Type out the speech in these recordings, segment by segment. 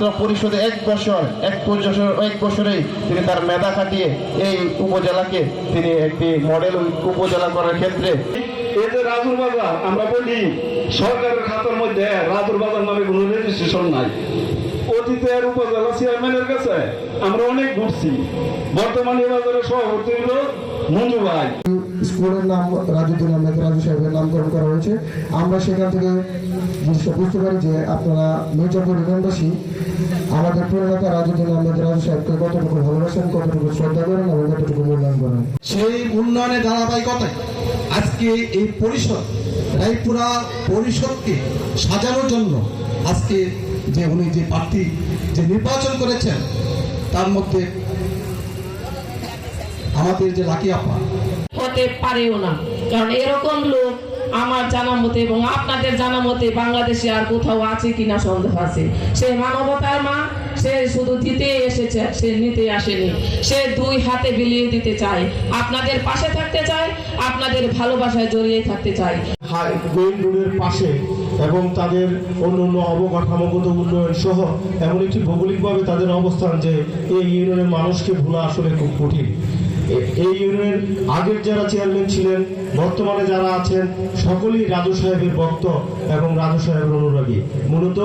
ছাত্র পরিষদে এক বছর এক বছর এক বছরেই তিনি তার মেধা খাটিয়ে এই উপজেলাকে তিনি একটি মডেল উপজেলা করার ক্ষেত্রে। এই যে রাজুর বাজার, আমরা বলি, সরকারের খাতার মধ্যে রাজুর বাজার নামে কোনো রেজিস্ট্রেশন নাই। অতীতের উপজেলা চেয়ারম্যানের কাছে আমরা অনেক ঘুরছি। বর্তমানে এই বাজারের সভাপতি হল মঞ্জু ভাই। স্কুলের নাম রাজুদ্দিন আহমেদ রাজু সাহেবের নামকরণ করা হয়েছে। আমরা সেখান থেকে জিনিসটা বুঝতে পারি যে আপনারা মির্জাপুর ইউনিয়নবাসী আমাদের প্রণেতা রাজুদ্দিন আহমেদ রাজু সাহেবকে কতটুকু ভালোবাসেন কতটুকু শ্রদ্ধা করেন এবং কতটুকু মূল্যায়ন করেন? সেই উন্নয়নের ধারাবাহিকতায় আজকে এই পরিষদ রায়পুরা পরিষদকে সাজানোর জন্য আজকে যে উনি যে প্রার্থী যে নির্বাচন করেছেন, তার মধ্যে আমাদের যে লাকি আপা। হতে পারেও না। কারণ এরকম লোক আমার জানা মতে এবং আপনাদের জানা মতে বাংলাদেশে আর কোথাও আছে কিনা সন্দেহ আছে। সে মানবতার মা, সে শুধু দিতে এসেছে, সে নিতে আসেনি। সে দুই হাতে বিলিয়ে দিতে চায়। আপনাদের পাশে থাকতে চায়, আপনাদের ভালোবাসায় জড়িয়ে থাকতে চায়। মেইন রোডের পাশে এবং তাদের অন্য অবকাঠামোগত উন্নয়ন সহ এমন একটি ভৌগোলিকভাবে তাদের অবস্থান যে এই ইউনিয়নের মানুষকে ভোলা আসলে খুব কঠিন। এই ইউনিয়নের আগের যারা চেয়ারম্যান ছিলেন, বর্তমানে যারা আছেন, সকলেই রাজু সাহেবের ভক্ত এবং রাজু সাহেবের অনুরাগী। মূলত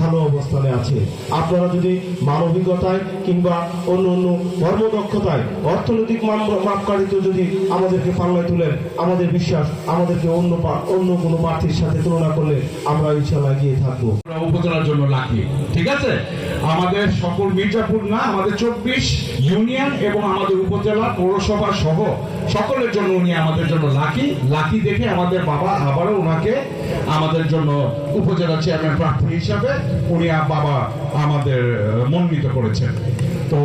ভালো অবস্থানে আছে। আপনারা যদি মানবিকতায় কিংবা অন্য অন্য কর্মদক্ষতায়, অর্থনৈতিক মাপকাঠিতে যদি আমাদেরকে পাল্লায় তুলেন, আমাদের বিশ্বাস আমাদেরকে অন্য অন্য কোনো প্রার্থীর সাথে তুলনা করলে আমরা ইনশাল্লাহ এগিয়ে থাকব। উপজেলার জন্য লাকি, ঠিক আছে? আমাদের সকল মির্জাপুর না, আমাদের চব্বিশ ইউনিয়ন এবং আমাদের উপজেলা পৌরসভা সহ সকলের জন্য উনি আমাদের জন্য লাকি। লাকি দেখে আমাদের বাবা আবারও ওনাকে আমাদের জন্য উপজেলা চেয়ারম্যান প্রার্থী হিসাবে উনি বাবা আমাদের মনোনীত করেছেন। তো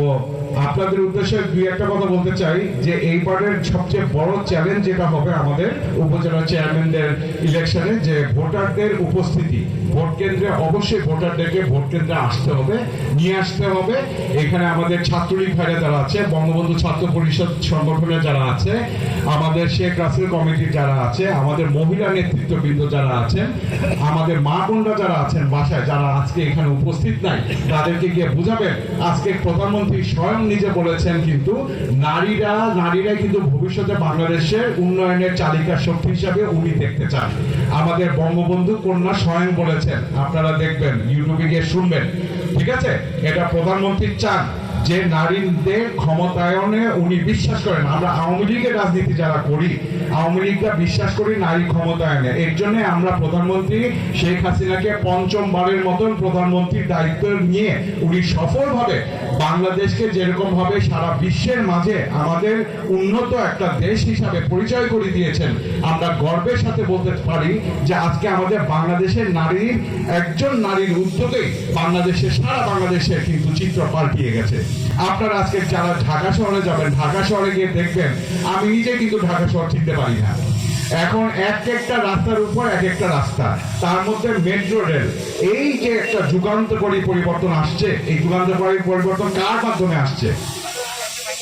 আপনাদের উদ্দেশ্যে দুই একটা কথা বলতে চাই যে এইবারের সবচেয়ে বড় চ্যালেঞ্জ যেটা হবে আমাদের উপজেলা চেয়ারম্যানদের ইলেকশনে যে ভোটারদের উপস্থিতি। ভোট কেন্দ্রে অবশ্যই ভোটারদেরকে ভোট কেন্দ্রে আসতে হবে, নিয়ে আসতে হবে। এখানে আমাদের ছাত্রলীগ ভাইরা যারা আছে, বঙ্গবন্ধু ছাত্র পরিষদ যারা আছে, আমাদের শেখ রাসেল যারা আছে, আমাদের মহিলা নেতৃত্ববৃন্দ যারা আছেন, আমাদের মা যারা আছেন বাসায়, যারা আজকে এখানে উপস্থিত নাই, তাদেরকে গিয়ে বুঝাবেন। আজকে প্রধানমন্ত্রী স্বয়ং নিজে বলেছেন কিন্তু নারীরা, নারীরাই কিন্তু ভবিষ্যতে বাংলাদেশের উন্নয়নের চালিকা শক্তি হিসাবে উনি দেখতে চান। আমাদের বঙ্গবন্ধু কন্যা স্বয়ং বলেছেন আপনারা দেখবেন, ইউটিউবে গিয়ে শুনবেন, ঠিক আছে? এটা প্রধানমন্ত্রী চান যে নারীদের ক্ষমতায়নে উনি বিশ্বাস করেন। আমরা আওয়ামী লীগের রাজনীতি যারা করি, আওয়ামী লীগরা বিশ্বাস করি নারী ক্ষমতায়নে। এর জন্য আমরা প্রধানমন্ত্রী শেখ হাসিনাকে পঞ্চমবারের মতন প্রধানমন্ত্রীর দায়িত্ব নিয়ে উনি সফলভাবে বাংলাদেশকে যেরকম ভাবে সারা বিশ্বের মাঝে আমাদের উন্নত একটা দেশ হিসাবে পরিচয় করে দিয়েছেন, আমরা গর্বের সাথে বলতে পারি যে আজকে আমাদের বাংলাদেশের নারীর, একজন নারীর উদ্যোগেই বাংলাদেশের সারা বাংলাদেশের কিন্তু চিত্র পাল্টিয়ে গেছে। আপনারা আজকে যারা ঢাকা শহরে যাবেন, ঢাকা শহরে গিয়ে দেখবেন, আমি নিজে কিন্তু ঢাকা শহর চিনতে পারি না। এখন এক একটা রাস্তার উপর এক একটা রাস্তা, তার মধ্যে মেট্রো রেল এই যে একটা যুগান্তকারী পরিবর্তন আসছে, এই যুগান্তকারী পরিবর্তন কার মাধ্যমে আসছে?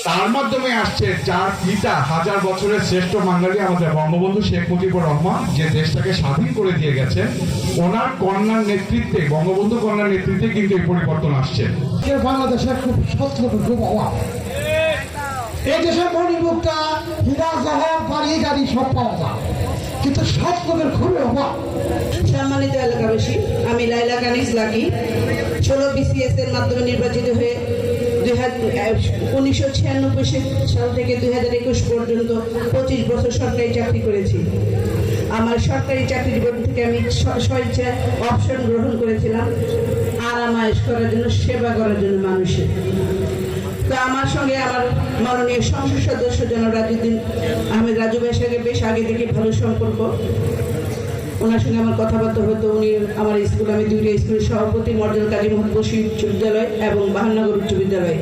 তার মাধ্যমে আসছে যার পিতা হাজার বছরের শ্রেষ্ঠ বাঙালি আমাদের বঙ্গবন্ধু শেখ মুজিবুর রহমান, যে দেশটাকে স্বাধীন করে দিয়ে গেছেন। ওনার কন্যার নেতৃত্বে, বঙ্গবন্ধু কন্যার নেতৃত্বে কিন্তু এই পরিবর্তন আসছে। বাংলাদেশের খুব সত্য খুব অভাব এই পাওয়া যায়। কিন্তু সৎ লোকের খুবই অভাব সম্মানিত এলাকাবাসী আমি লাইলা কানিস লাকি ষোলো বিসিএস এর মাধ্যমে নির্বাচিত হয়ে উনিশশো ছিয়ানব্বই সাল থেকে দুই একুশ পর্যন্ত পঁচিশ বছর সরকারি চাকরি করেছি। আমার সরকারি চাকরির জীবন থেকে আমি স্বেচ্ছা অপশন গ্রহণ করেছিলাম। আরামায়েশ করার জন্য, সেবা করার জন্য মানুষের। তো আমার সঙ্গে আমার মাননীয় সংসদ সদস্য জনাব রাজুদ্দিন আহমেদ রাজু ভাইয়ের সঙ্গে বেশ আগে থেকে ভালো সম্পর্ক। ওনার সঙ্গে আমার কথাবার্তা হতো। উনি আমার স্কুল, আমি দুইটা স্কুলের সভাপতি মর্যাদা কাজী মোহাম্মদ বশির উচ্চ বিদ্যালয় এবং বাহানগর উচ্চ বিদ্যালয়।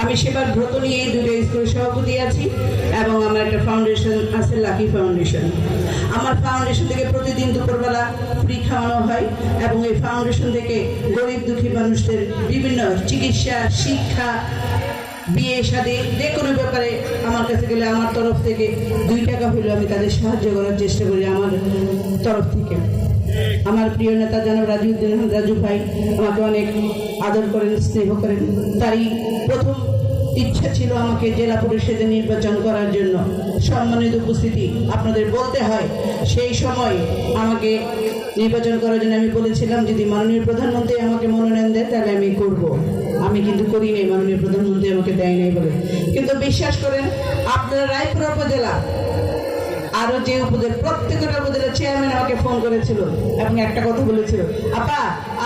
আমি সেবার ব্রত নিয়ে দুইটা স্কুলের সভাপতি আছি এবং আমার একটা ফাউন্ডেশন আছে লাকি ফাউন্ডেশন আমার ফাউন্ডেশন থেকে প্রতিদিন দুপুরবেলা ফ্রি খাওয়ানো হয় এবং এই ফাউন্ডেশন থেকে গরিব দুঃখী মানুষদের বিভিন্ন চিকিৎসা, শিক্ষা বিয়ে, শাদী, যে কোনো ব্যাপারে আমার কাছে গেলে আমার তরফ থেকে দুই টাকা হলেও আমি তাদের সাহায্য করার চেষ্টা করি আমার তরফ থেকে। আমার প্রিয় নেতা জনাব রাজুদ্দিন রাজু ভাই আমাকে অনেক আদর করেন, স্নেহ করেন। তারই প্রথম ইচ্ছা ছিল আমাকে জেলা পরিষদে নির্বাচন করার জন্য। সম্মানিত উপস্থিতি আপনাদের বলতে হয়, সেই সময় আমাকে নির্বাচন করার জন্য আমি বলেছিলাম, যদি মাননীয় প্রধানমন্ত্রী আমাকে মনোনয়ন দেয়, তাহলে আমি করব। আমি কিন্তু করি নাই মাননীয় প্রধানমন্ত্রী আমাকে দেয় নাই বলে। কিন্তু বিশ্বাস করেন, আপনারা রায়পুরা উপজেলা আরও যে উপজেলা, প্রত্যেকটা উপজেলা চেয়ারম্যান আমাকে ফোন করেছিল, এবং একটা কথা বলেছিল, আপা,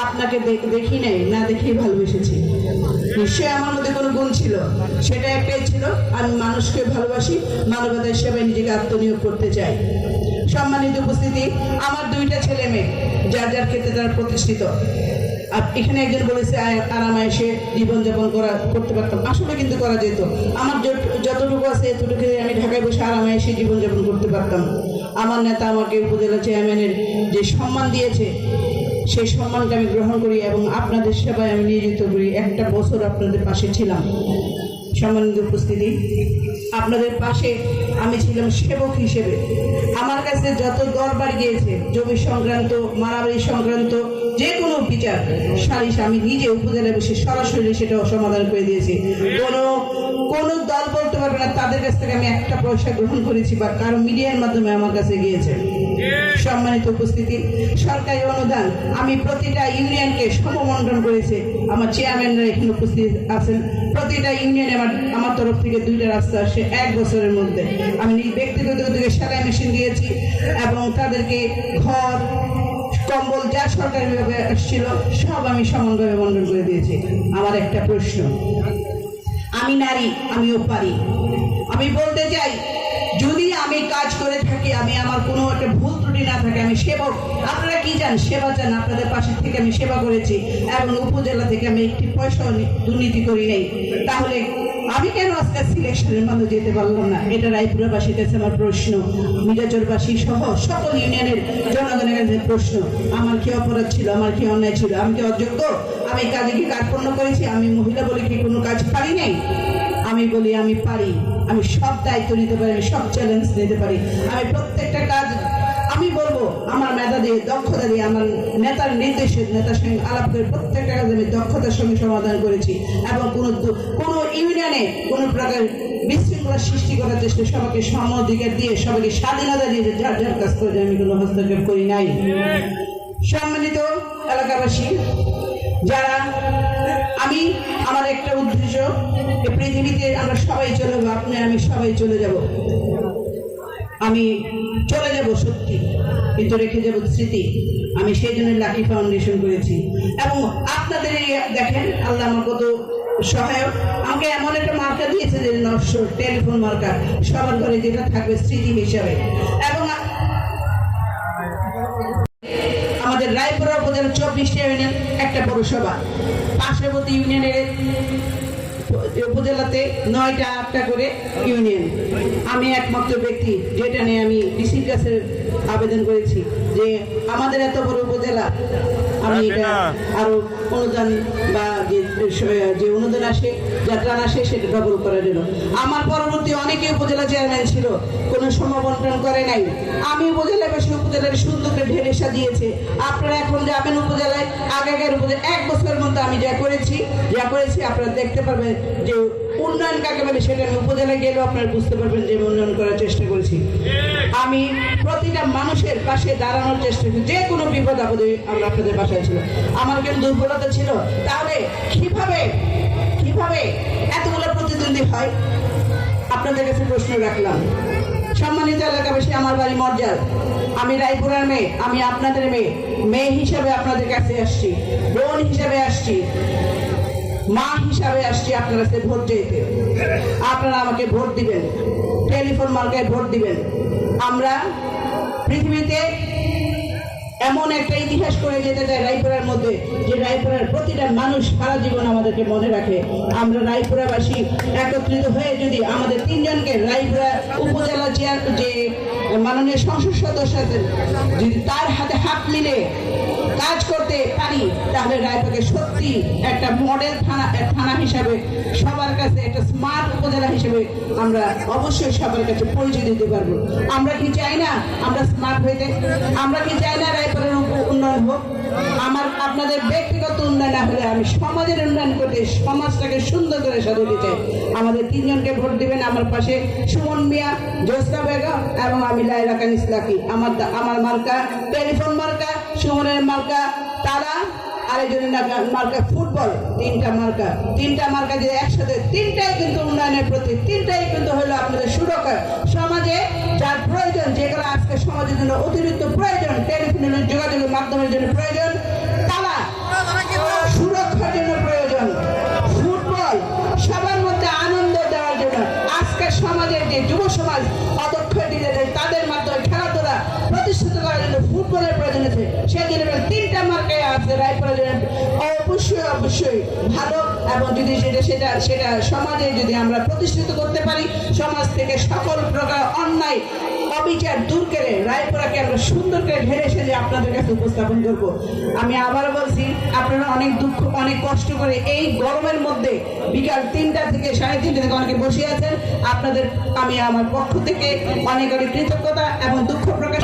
আপনাকে দেখি নাই, না দেখেই ভালোবেসেছি। নিশ্চয়ই আমার মধ্যে কোনো গুণ ছিল সেটা একটাই ছিল, আমি মানুষকে ভালোবাসি, মানবতার সেবায় নিজেকে আত্মনিয়োগ করতে চাই। সম্মানিত উপস্থিতি, আমার দুইটা ছেলে মেয়ে, যার যার ক্ষেত্রে তারা প্রতিষ্ঠিত। এখানে একজন বলেছে আরামে এসে জীবনযাপন করা, করতে পারতাম। আসলে কিন্তু করা যেত। আমার যত- যতটুকু আছে এতটুকু আমি ঢাকায় বসে আরামে এসে জীবনযাপন করতে পারতাম। আমার নেতা আমাকে উপজেলা চেয়ারম্যানের যে সম্মান দিয়েছে, সেই সম্মানটা আমি গ্রহণ করি এবং আপনাদের সেবায় আমি নিয়োজিত করি। একটা বছর আপনাদের পাশে ছিলাম। সম্মানিত উপস্থিতি। আপনাদের পাশে আমি ছিলাম সেবক হিসেবে। আমার কাছে যত দরবার গিয়েছে, জমি সংক্রান্ত, মারামারি সংক্রান্ত, যে কোনো বিচার, সালিশ আমি নিজে উপজেলা বসে সরাসরি সেটা সমাধান করে দিয়েছি। কোনো কোনো দল বলতে পারবে না, তাদের কাছ থেকে আমি একটা পয়সা গ্রহণ করেছি বা কারও মিডিয়ার মাধ্যমে আমার কাছে গিয়েছে। সম্মানিত উপস্থিতি, সরকারি অনুদান, আমি প্রতিটা ইউনিয়নকে সমবন্টন করেছি। আমার চেয়ারম্যানরা এখানে উপস্থিত আছেন। প্রতিটা ইউনিয়নে আমার আমার তরফ থেকে দুইটা রাস্তা আসে এক বছরের মধ্যে। আমি ব্যক্তিগত উদ্যোগে সেলাই মেশিন দিয়েছি এবং তাদেরকে ঘর কম্বল যা সরকারি বিভাগে আসছিল, সব আমি সমানভাবে বন্টন করে দিয়েছি। আমার একটা প্রশ্ন, আমি নারী, আমিও পারি। আমি বলতে চাই, যদি আমি কাজ করে থাকি আমি আমার কোনো একটা ভুল ত্রুটি না থাকে, আমি সেবক আপনারা কি চান? সেবা চান। আপনাদের পাশে থেকে আমি সেবা করেছি এবং উপজেলা থেকে আমি একটি পয়সাও দুর্নীতি করি নাই। তাহলে আমি কেন আজকে সিলেকশনের মধ্যে যেতে পারলাম না? এটা রায়পুরাবাসীর কাছে আমার প্রশ্ন। মিরাচরবাসী সহ সকল ইউনিয়নের জনগণের কাছে প্রশ্ন। আমার কি অপরাধ ছিল? আমার কি অন্যায় ছিল? আমি কি অযোগ্য? আমি কাজে কি কার্পণ্য করেছি? আমি মহিলা বলে কি কোনো কাজ পারি নাই? আমি বলি, আমি পারি। আমি সব দায়িত্ব নিতে পারি, আমি সব চ্যালেঞ্জ নিতে পারি। আমি প্রত্যেকটা কাজ, আমি বলব, আমার মেধা দিয়ে দক্ষতা দিয়ে আমার নেতার নির্দেশে, নেতার সঙ্গে আলাপ করে প্রত্যেকটা কাজ আমি দক্ষতার সঙ্গে সমাধান করেছি এবং কোনো কোনো ইউনিয়নে কোনো প্রকার বিশৃঙ্খলা সৃষ্টি করার চেষ্টা সবাইকে সম অধিকার দিয়ে, সবাইকে স্বাধীনতা দিয়ে যার যার কাজ করে আমি কোনো হস্তক্ষেপ করি নাই। সম্মানিত এলাকাবাসী, যারা আমি, আমার একটা উদ্দেশ্য পৃথিবীতে আমরা সবাই চলে যাব আপনি আমি সবাই চলে যাব। আমি চলে যাব সত্যি, কিন্তু রেখে যাব স্মৃতি। আমি সেই জন্য লাকি ফাউন্ডেশন করেছি। এবং আপনাদের দেখেন, আল্লাহ আমার কত সহায়ক। আমাকে এমন একটা মার্কা দিয়েছে যে নশো টেলিফোন মার্কা সবার ঘরে যেটা থাকবে স্মৃতি হিসাবে। উপজেলা চব্বিশটা ইউনিয়ন একটা পৌরসভা। পার্শ্ববর্তী ইউনিয়নের উপজেলাতে নয়টা আটটা করে ইউনিয়ন। আমি একমাত্র ব্যক্তি যেটা নিয়ে আমি ডিসির কাছে আবেদন করেছি যে আমাদের এত বড় উপজেলা আমি এটা আরও অনুদান বা যে অনুদান আসে যা আসে সেটা ডবল করার জন্য আমার পরবর্তী অনেকে উপজেলা চেয়ারম্যান ছিল, কোনো সমবন্টন করে নাই। আমি উপজেলায় বসে উপজেলার সুন্দর করে ঢেলে সাজিয়েছে আপনারা এখন যাবেন উপজেলায়, আগেকার উপজেলা এক বছরের মধ্যে আমি যা করেছি যা করেছি, আপনারা দেখতে পারবেন যে উন্নয়ন কাকে বলে সেটা আমি উপজেলায় গেলেও আপনারা বুঝতে পারবেন যে উন্নয়ন করার চেষ্টা করেছি। আমি প্রতিটা মানুষের পাশে দাঁড়ানোর চেষ্টা করি যে কোনো বিপদ আপদে আমরা আপনাদের বাসায় ছিল আমার কিন্তু দুর্বলতা ছিল? তাহলে কীভাবে কীভাবে এতগুলো প্রতিদ্বন্দ্বী হয়? আপনাদের কাছে প্রশ্ন রাখলাম। সম্মানিত এলাকাবাসী, আমার বাড়ি মর্যাল আমি রায়পুরার মেয়ে, আমি আপনাদের মেয়ে। মেয়ে হিসাবে আপনাদের কাছে আসছি, বোন হিসাবে আসছি, মা হিসাবে আসছি আপনার কাছে ভোট চাইতে। আপনারা আমাকে ভোট দিবেন, টেলিফোন মার্কায় ভোট দিবেন। আমরা পৃথিবীতে এমন একটা ইতিহাস করে যেতে চাই রায়পুরার মধ্যে, যে রায়পুরার প্রতিটা মানুষ সারা জীবন আমাদেরকে মনে রাখে। আমরা রায়পুরাবাসী একত্রিত হয়ে যদি আমাদের তিনজনকে রায়পুরা উপজেলা চেয়ার যে মাননীয় সংসদ সদস্য যদি তার হাতে হাত মিলে কাজ করতে পারি, তাহলে রায়পুরকে সত্যি একটা মডেল থানা থানা হিসাবে সবার কাছে, একটা স্মার্ট উপজেলা হিসেবে আমরা অবশ্যই সবার কাছে পরিচয় দিতে পারব। আমরা কি চাই না আমরা স্মার্ট হইতে? আমরা কি চাই না রায়পুরের উন্নয়ন হোক? আমার, আপনাদের ব্যক্তিগত উন্নয়ন না হলে আমি সমাজের উন্নয়ন করতে, সমাজটাকে সুন্দর করে সাজাতে চাই আমাদের তিনজনকে ভোট দিবেন আমার পাশে সুমন মিয়া জোসনা বেগম এবং আমি লাইলা কানিস লাকি। আমার আমার মার্কা, টেলিফোন মার্কা সুমনের মার্কা তারা, আরেকজনের মার্কা ফুটবল, তিনটা মার্কা। তিনটা মার্কা যে একসাথে, তিনটাই কিন্তু উন্নয়নের প্রতি তিনটাই কিন্তু হলো আপনাদের সুরক্ষা। সমাজে যার প্রয়োজন যেগুলো আজকে সমাজের জন্য অতিরিক্ত প্রয়োজন, টেলিফোনের যোগাযোগের মাধ্যমের জন্য প্রয়োজন অবশ্যই অবশ্যই ভালো এবং যদি সেটা সেটা সেটা সমাজে যদি আমরা প্রতিষ্ঠিত করতে পারি, সমাজ থেকে সকল প্রকার অন্যায় অবিচার দূর করে রায়পুরাকে আমরা সুন্দর করে ঢেলে সেজে আপনাদের কাছে উপস্থাপন করব। আমি আবার বলছি আপনারা অনেক দুঃখ অনেক কষ্ট করে এই গরমের মধ্যে বিকাল তিনটা থেকে সাড়ে তিনটা থেকে অনেকে বসে আছেন। আপনাদের আমি আমার পক্ষ থেকে অনেক অনেক কৃতজ্ঞতা এবং দুঃখ প্রকাশ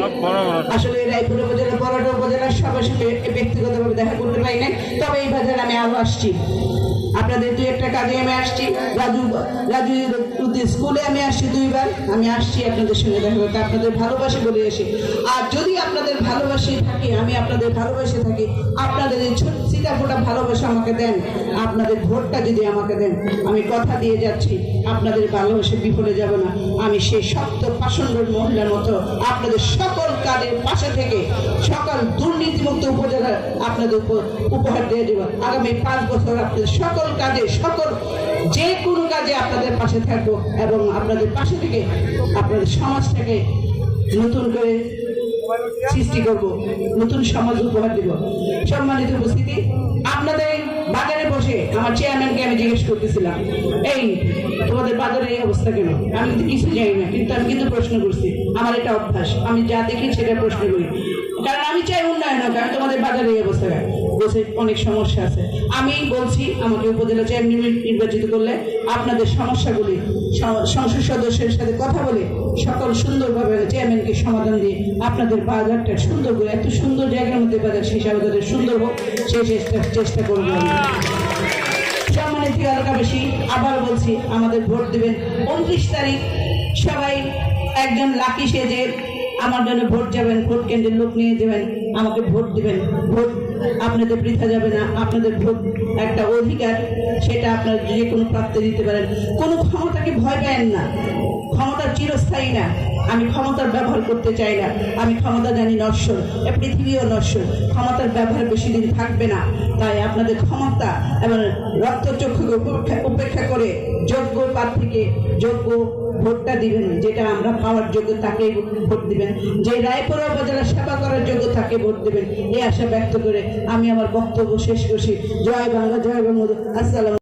আসলে রায়পুর উপজেলা বড়টা উপজেলার সবার সঙ্গে ব্যক্তিগতভাবে দেখা করতে পারি না তবে এই বাজারে আমি আরও আসছি। আপনাদের দুই একটা কাজে আমি আসছি। রাজু রাজু স্কুলে আমি আসছি দুইবার। আমি আসছি আপনাদের সঙ্গে দেখা করতে। আপনাদের ভালোবাসি বলে এসে আর যদি আপনাদের ভালোবাসি থাকি, আমি আপনাদের ভালোবাসে থাকি, আপনাদের এই ছোট সীতাফোটা ভালোবাসা আমাকে দেন। আপনাদের ভোটটা যদি আমাকে দেন, আমি কথা দিয়ে যাচ্ছি। আপনাদের ভালোবাসে বিফলে যাব না। আমি সেই শক্ত পাষণ্ড মহিলার মতো আপনাদের সকল কাজের পাশে থেকে সকল দুর্নীতিমুক্ত উপজেলা আপনাদের উপ- উপহার দিয়ে দেব। আগামী পাঁচ বছর আপনাদের সকল কাজে, সকল যে কোনো কাজে আপনাদের পাশে থাকব এবং আপনাদের পাশে থেকে আপনাদের সমাজটাকে নতুন করে সৃষ্টি করব, নতুন সমাজ উপহার দিব। সম্মানিত উপস্থিতি, আপনাদের বাজারে বসে আমার চেয়ারম্যানকে আমি জিজ্ঞেস করতেছিলাম, এই, তোমাদের বাজারে এই অবস্থা কেন? আমি কিন্তু কিছু জানি না, কিন্তু আমি কিন্তু প্রশ্ন করছি। আমার এটা অভ্যাস, আমি যা দেখি সেটা প্রশ্ন করি। কারণ আমি চাই উন্নয়ন হোক, আমি তোমাদের বাজারে এই অবস্থা কেন বসে অনেক সমস্যা আছে। আমি বলছি আমাকে উপজেলা চেয়ারম্যান নির্বাচিত করলে আপনাদের সমস্যাগুলি সংসদ সদস্যের সাথে কথা বলে সকল সুন্দরভাবে চেয়ারম্যানকে সমাধান দিয়ে আপনাদের বাজারটা সুন্দর করে, এত সুন্দর জায়গার মধ্যে বাজার সেই বাজারের সুন্দর হোক সেই চেষ্টা চেষ্টা করব। সম্মানিত এলাকাবাসী আবার বলছি, আমাদের ভোট দেবেন। উনত্রিশ তারিখ সবাই একজন লাকি সেজে আমার জন্য ভোট যাবেন, ভোট কেন্দ্রের লোক নিয়ে যাবেন, আমাকে ভোট দিবেন। ভোট আপনাদের বৃথা যাবে না, আপনাদের ভোট একটা অধিকার, সেটা আপনার যে কোনো প্রাপ্তি দিতে পারেন। কোনো ক্ষমতাকে ভয় পায়েন না? ক্ষমতা চিরস্থায়ী না। আমি ক্ষমতার ব্যবহার করতে চাই না। আমি ক্ষমতা জানি নশ্বর পৃথিবীও নশ্বর। ক্ষমতার ব্যবহার বেশি দিন থাকবে না। তাই আপনাদের ক্ষমতা এবং রক্তচক্ষুকে উপেক্ষা করে যোগ্য প্রার্থীকে, যোগ্য ভোটটা দিবেন, যেটা আমরা পাওয়ার যোগ্য তাকে ভোট দিবেন। যে রায়পুরা উপজেলা সেবা করার যোগ্য তাকে ভোট দিবেন। এই আশা ব্যক্ত করে আমি আমার বক্তব্য শেষ করছি। জয় বাংলা জয় বাংলা। আসসালাম